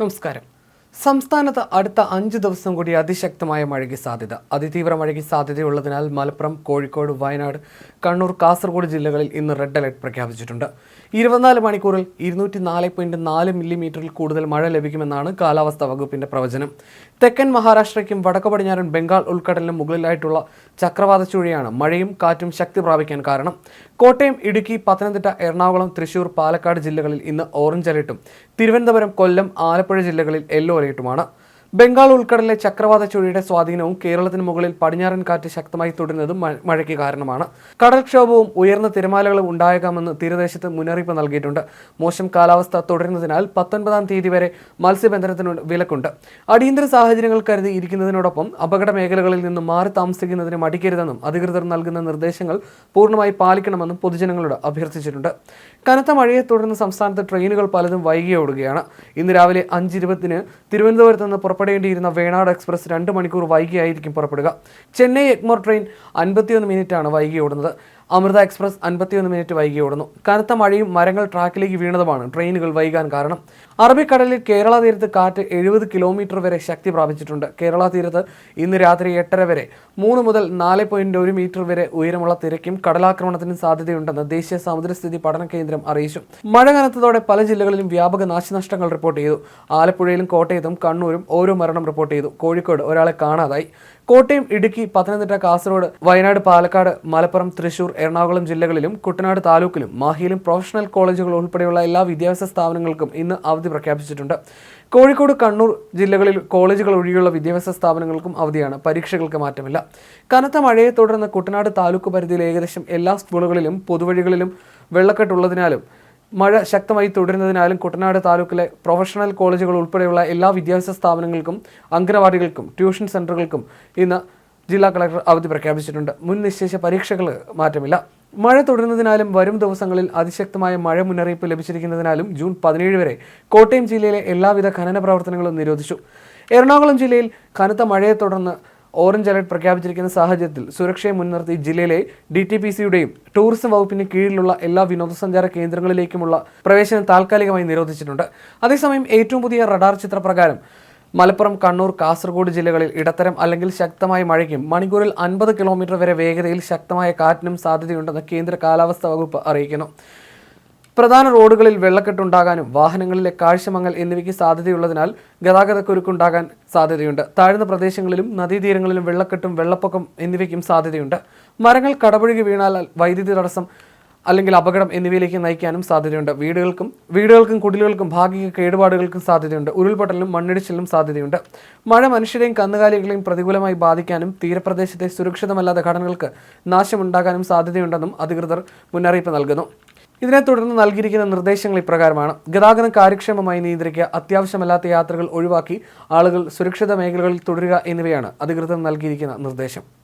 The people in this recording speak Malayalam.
നമസ്കാരം സംസ്ഥാനത്ത് അടുത്ത അഞ്ച് ദിവസം കൂടി അതിശക്തമായ മഴയ്ക്ക് സാധ്യത. അതിതീവ്ര മഴയ്ക്ക് സാധ്യതയുള്ളതിനാൽ മലപ്പുറം കോഴിക്കോട് വയനാട് കണ്ണൂർ കാസർഗോഡ് ജില്ലകളിൽ ഇന്ന് റെഡ് അലർട്ട് പ്രഖ്യാപിച്ചിട്ടുണ്ട്. ഇരുപത്തിനാല് മണിക്കൂറിൽ ഇരുന്നൂറ്റി നാല് പോയിന്റ് നാല് മില്ലിമീറ്ററിൽ കൂടുതൽ മഴ ലഭിക്കുമെന്നാണ് കാലാവസ്ഥാ വകുപ്പിന്റെ പ്രവചനം. തെക്കൻ മഹാരാഷ്ട്രയ്ക്കും വടക്കു പടിഞ്ഞാറൻ ബംഗാൾ ഉൾക്കടലിനും മുകളിലായിട്ടുള്ള ചക്രവാത ചുഴിയാണ് മഴയും കാറ്റും ശക്തി പ്രാപിക്കാൻ കാരണം. കോട്ടയം ഇടുക്കി പത്തനംതിട്ട എറണാകുളം തൃശൂർ പാലക്കാട് ജില്ലകളിൽ ഇന്ന് ഓറഞ്ച് അലർട്ടും. തിരുവനന്തപുരം കൊല്ലം ആലപ്പുഴ ജില്ലകളിൽ യെല്ലോ അലർട്ടുമാണ് ബംഗാൾ ഉൾക്കടലിലെ ചക്രവാത ചുഴിയുടെ സ്വാധീനവും കേരളത്തിന് മുകളിൽ പടിഞ്ഞാറൻ കാറ്റ് ശക്തമായി തുടരുന്നതും മഴയ്ക്ക് കാരണമാണ്. കടൽക്ഷോഭവും ഉയർന്ന തിരമാലകളും ഉണ്ടായേക്കാമെന്ന് തീരദേശത്ത് മുന്നറിയിപ്പ് നൽകിയിട്ടുണ്ട്. മോശം കാലാവസ്ഥ തുടരുന്നതിനാൽ പത്തൊൻപതാം തീയതി വരെ മത്സ്യബന്ധനത്തിന് വിലക്കുണ്ട്. അടിയന്തര സാഹചര്യങ്ങൾ കരുതി ഇരിക്കുന്നതിനോടൊപ്പം അപകട മേഖലകളിൽ നിന്ന് മാറി താമസിക്കുന്നതിന് മടിക്കരുതെന്നും അധികൃതർ നൽകുന്ന നിർദ്ദേശങ്ങൾ പൂർണമായി പാലിക്കണമെന്നും പൊതുജനങ്ങളോട് അഭ്യർത്ഥിച്ചിട്ടുണ്ട്. കനത്ത മഴയെ തുടർന്ന് സംസ്ഥാനത്ത് ട്രെയിനുകൾ പലതും വൈകിയോടുകയാണ്. ഇന്ന് രാവിലെ അഞ്ച് ഇരുപത്തിന് തിരുവനന്തപുരത്ത് നിന്ന് പുറപ്പെടേണ്ടിയിരുന്ന വേണാട് എക്സ്പ്രസ് രണ്ട് മണിക്കൂർ വൈകിയായിരിക്കും പുറപ്പെടുക. ചെന്നൈ എഗ്മോർ ട്രെയിൻ അൻപത്തിയൊന്ന് മിനിറ്റാണ് വൈകി ഓടുന്നത് അമൃത എക്സ്പ്രസ് അൻപത്തിയൊന്ന് മിനിറ്റ് വൈകി ഓടുന്നു. കനത്ത മഴയും മരങ്ങൾ ട്രാക്കിലേക്ക് വീണതുമാണ് ട്രെയിനുകൾ വൈകാൻ കാരണം. അറബിക്കടലിൽ കേരള തീരത്ത് കാറ്റ് എഴുപത് കിലോമീറ്റർ വരെ ശക്തി പ്രാപിച്ചിട്ടുണ്ട്. കേരള തീരത്ത് ഇന്ന് രാത്രി എട്ടര വരെ മൂന്ന് മുതൽ നാല് പോയിന്റ് ഒരു മീറ്റർ വരെ ഉയരമുള്ള തിരക്കും കടലാക്രമണത്തിനും സാധ്യതയുണ്ടെന്ന് ദേശീയ സമുദ്രസ്ഥിതി പഠന കേന്ദ്രം അറിയിച്ചു. മഴ കനത്തതോടെ പല ജില്ലകളിലും വ്യാപക നാശനഷ്ടങ്ങൾ റിപ്പോർട്ട് ചെയ്തു. ആലപ്പുഴയിലും കോട്ടയത്തും കണ്ണൂരും ഓരോ മരണം റിപ്പോർട്ട് ചെയ്തു. കോഴിക്കോട് ഒരാളെ കാണാതായി. കോട്ടയം ഇടുക്കി പത്തനംതിട്ട കാസർഗോഡ് വയനാട് പാലക്കാട് മലപ്പുറം തൃശൂർ എറണാകുളം ജില്ലകളിലും കുട്ടനാട് താലൂക്കിലും മാഹിയിലും പ്രൊഫഷണൽ കോളേജുകൾ ഉൾപ്പെടെയുള്ള എല്ലാ വിദ്യാഭ്യാസ സ്ഥാപനങ്ങൾക്കും ഇന്ന് അവധി പ്രഖ്യാപിച്ചിട്ടുണ്ട്. കോഴിക്കോട് കണ്ണൂർ ജില്ലകളിൽ കോളേജുകൾ ഒഴികെയുള്ള വിദ്യാഭ്യാസ സ്ഥാപനങ്ങൾക്കും അവധിയാണ്. പരീക്ഷകൾക്ക് മാറ്റമില്ല. കനത്ത മഴയെ തുടർന്ന് കുട്ടനാട് താലൂക്ക് പരിധിയിലെ ഏകദേശം എല്ലാ സ്കൂളുകളിലും പൊതുവഴികളിലും വെള്ളക്കെട്ടുള്ളതിനാലും മഴ ശക്തമായി തുടരുന്നതിനാലും കുട്ടനാട് താലൂക്കിലെ പ്രൊഫഷണൽ കോളേജുകൾ ഉൾപ്പെടെയുള്ള എല്ലാ വിദ്യാഭ്യാസ സ്ഥാപനങ്ങൾക്കും അംഗനവാടികൾക്കും ട്യൂഷൻ സെന്ററുകൾക്കും ഇന്ന് ജില്ലാ കളക്ടർ അവധി പ്രഖ്യാപിച്ചിട്ടുണ്ട്. മുൻ നിശ്ചയിച്ച പരീക്ഷകൾ മാറ്റമില്ല. മഴ തുടരുന്നതിനാലും വരും ദിവസങ്ങളിൽ അതിശക്തമായ മഴ മുന്നറിയിപ്പ് ലഭിച്ചിരിക്കുന്നതിനാലും ജൂൺ പതിനേഴ് വരെ കോട്ടയം ജില്ലയിലെ എല്ലാവിധ ഖനന പ്രവർത്തനങ്ങളും നിരോധിച്ചു. എറണാകുളം ജില്ലയിൽ കനത്ത മഴയെ തുടർന്ന് ഓറഞ്ച് അലർട്ട് പ്രഖ്യാപിച്ചിരിക്കുന്ന സാഹചര്യത്തിൽ സുരക്ഷയെ മുൻനിർത്തി ജില്ലയിലെ ഡി ടി പി സിയുടെയും ടൂറിസം വകുപ്പിന് കീഴിലുള്ള എല്ലാ വിനോദസഞ്ചാര കേന്ദ്രങ്ങളിലേക്കുമുള്ള പ്രവേശനം താൽക്കാലികമായി നിരോധിച്ചിട്ടുണ്ട്. അതേസമയം ഏറ്റവും പുതിയ റഡാർ ചിത്രപ്രകാരം മലപ്പുറം കണ്ണൂർ കാസർഗോഡ് ജില്ലകളിൽ ഇടത്തരം അല്ലെങ്കിൽ ശക്തമായ മഴയ്ക്കും മണിക്കൂറിൽ അൻപത് കിലോമീറ്റർ വരെ വേഗതയിൽ ശക്തമായ കാറ്റിനും സാധ്യതയുണ്ടെന്ന് കേന്ദ്ര കാലാവസ്ഥാ വകുപ്പ് അറിയിക്കുന്നു. പ്രധാന റോഡുകളിൽ വെള്ളക്കെട്ടുണ്ടാകാനും വാഹനങ്ങളിലെ കാഴ്ചമങ്ങൽ എന്നിവയ്ക്ക് സാധ്യതയുള്ളതിനാൽ ഗതാഗതക്കുരുക്കുണ്ടാകാൻ സാധ്യതയുണ്ട്. താഴ്ന്ന പ്രദേശങ്ങളിലും നദീതീരങ്ങളിലും വെള്ളക്കെട്ടും വെള്ളപ്പൊക്കം എന്നിവയ്ക്കും സാധ്യതയുണ്ട്. മരങ്ങൾ കടപുഴകി വീണാൽ വൈദ്യുതി തടസ്സം അല്ലെങ്കിൽ അപകടം എന്നിവയിലേക്ക് നയിക്കാനും സാധ്യതയുണ്ട്. വീടുകൾക്കും വീടുകൾക്കും കുടിലുകൾക്കും ഭാഗിക കേടുപാടുകൾക്കും സാധ്യതയുണ്ട്. ഉരുൾപൊട്ടലിനും മണ്ണിടിച്ചിലിനും സാധ്യതയുണ്ട്. മഴ മനുഷ്യരെയും കന്നുകാലികളെയും പ്രതികൂലമായി ബാധിക്കാനും തീരപ്രദേശത്തെ സുരക്ഷിതമല്ലാത്ത ഘടനകൾക്ക് നാശമുണ്ടാകാനും സാധ്യതയുണ്ടെന്നും അധികൃതർ മുന്നറിയിപ്പ് നൽകുന്നു. ഇതിനെ തുടർന്ന് നൽകിയിരിക്കുന്ന നിർദ്ദേശങ്ങൾ ഇപ്രകാരമാണ്. ഗതാഗതം കാര്യക്ഷമമായി നിയന്ത്രിക്കുക അത്യാവശ്യമല്ലാത്ത യാത്രകൾ ഒഴിവാക്കി ആളുകൾ സുരക്ഷിത മേഖലകളിൽ തുടരുക എന്നിവയാണ് അധികൃതർ നൽകിയിരിക്കുന്ന നിർദ്ദേശം.